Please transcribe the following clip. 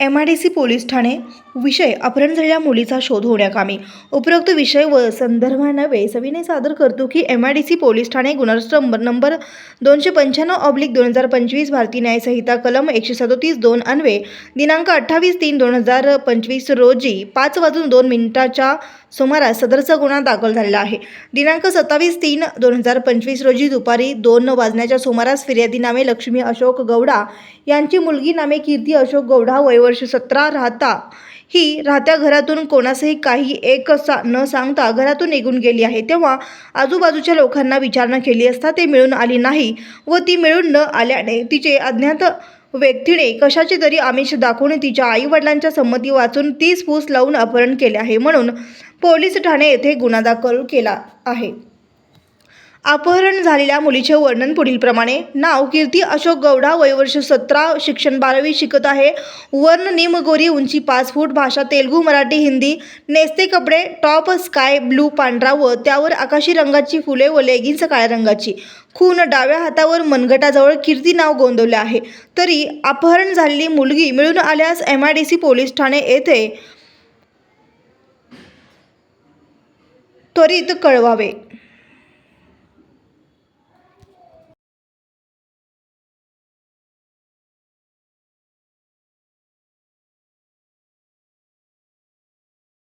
M I D C police Thane. विषय अपहरण झालेल्या मुलीचा शोध होण्याकामी उपरोक्त विषय व संदर्भानवे सविनय सादर करतो की M I D C police Thane गुन्हा नंबर दोनशे पंच्याण्णव ऑब्लिक दोन हजार पंचवीस भारतीय न्यायसंहिता कलम एकशे सदोतीस दोन अन्वे दिनांक अठ्ठावीस तीन दोन हजार पंचवीस रोजी पाच वाजून दोन मिनिटाच्या सुमारास सदरचा गुन्हा दाखल झालेला आहे. दिनांक सत्तावीस तीन दोन हजार पंचवीस रोजी दुपारी दोन वाजण्याच्या सुमारास फिर्यादी नामे लक्ष्मी अशोक गौडा यांची मुलगी नामे कीर्ती अशोक गौडा वयवर्ष सतरा राहता. ही राहत्या घरातून कोणासही काही एक सा न सांगता घरातून निघून गेली आहे. तेव्हा आजूबाजूच्या लोकांना विचारणा केली असता ते मिळून आली नाही व ती मिळून न आल्याने तिचे अज्ञात व्यक्तीने कशाचे तरी आमिष दाखवून तिच्या आईवडिलांच्या संमती वाचून तीस फूस लावून अपहरण केले आहे म्हणून पोलीस ठाणे येथे गुन्हा दाखल केला आहे. अपहरण झालेल्या मुलीचे वर्णन पुढीलप्रमाणे. नाव कीर्ती अशोक गौडा वयवर्ष सतरा शिक्षण बारावी शिकत आहे. वर्ण निमगोरी उंची पाच फूट भाषा तेलगू मराठी हिंदी नेसते कपडे टॉप स्काय ब्लू पांढरा व त्यावर आकाशी रंगाची फुले व लेगिन्स काळ्या रंगाची. खून डाव्या हातावर मनगटाजवळ कीर्ती नाव गोंदवले आहे. तरी अपहरण झालेली मुलगी मिळून आल्यास M I D C police Thane येथे त्वरित कळवावे.